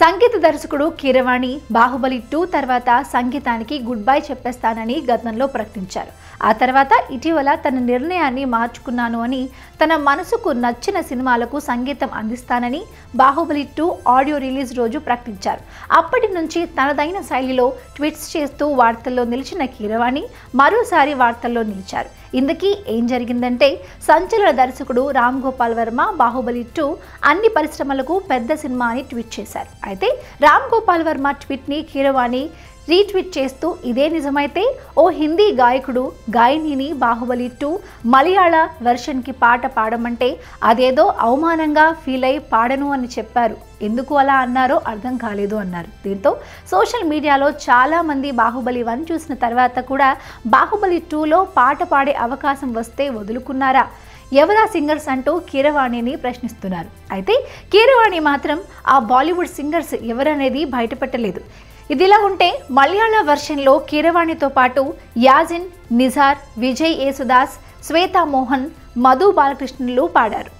సంగీత దర్శకుడు కీరవాణి బాహుబలి టూ తర్వాత సంగీతానికి గుడ్ బై చెప్పేస్తానని గతంలో ప్రకటించారు. ఆ తర్వాత ఇటీవల తన నిర్ణయాన్ని మార్చుకున్నాను అని తన మనసుకు నచ్చిన సినిమాలకు సంగీతం అందిస్తానని బాహుబలి టూ ఆడియో రిలీజ్ రోజు ప్రకటించారు. అప్పటి నుంచి తనదైన శైలిలో ట్వీట్స్ చేస్తూ వార్తల్లో నిలిచిన కీరవాణి మరోసారి వార్తల్లో నిలిచారు. ఇందుకీ ఏం జరిగిందంటే సంచలన దర్శకుడు రామ్ గోపాల్ వర్మ బాహుబలి టూ అన్ని పరిశ్రమలకు పెద్ద సినిమా అని ట్వీట్ చేశారు. అయితే రామ్ గోపాల్ వర్మ ట్వీట్ని కీరవాణి రీట్వీట్ చేస్తూ ఇదే నిజమైతే ఓ హిందీ గాయకుడు గాయనిని బాహుబలి టూ మలయాళ వెర్షన్కి పాట పాడమంటే అదేదో అవమానంగా ఫీల్ అయి పాడను అని చెప్పారు. ఎందుకు అలా అన్నారో అర్థం కాలేదు అన్నారు. దీంతో సోషల్ మీడియాలో చాలామంది బాహుబలి వన్ చూసిన తర్వాత కూడా బాహుబలి టూలో పాట పాడే అవకాశం వస్తే వదులుకున్నారా? ఎవరా సింగర్స్ అంటూ కీరవాణిని ప్రశ్నిస్తున్నారు. అయితే కీరవాణి మాత్రం ఆ బాలీవుడ్ సింగర్స్ ఎవరనేది బయటపెట్టలేదు. ఇదిలా ఉంటే మలయాళ వెర్షన్లో కీరవాణితో పాటు యాజిన్ నిజార్ విజయ్ యేసుదాస్ శ్వేతా మోహన్ మధు బాలకృష్ణులు పాడారు.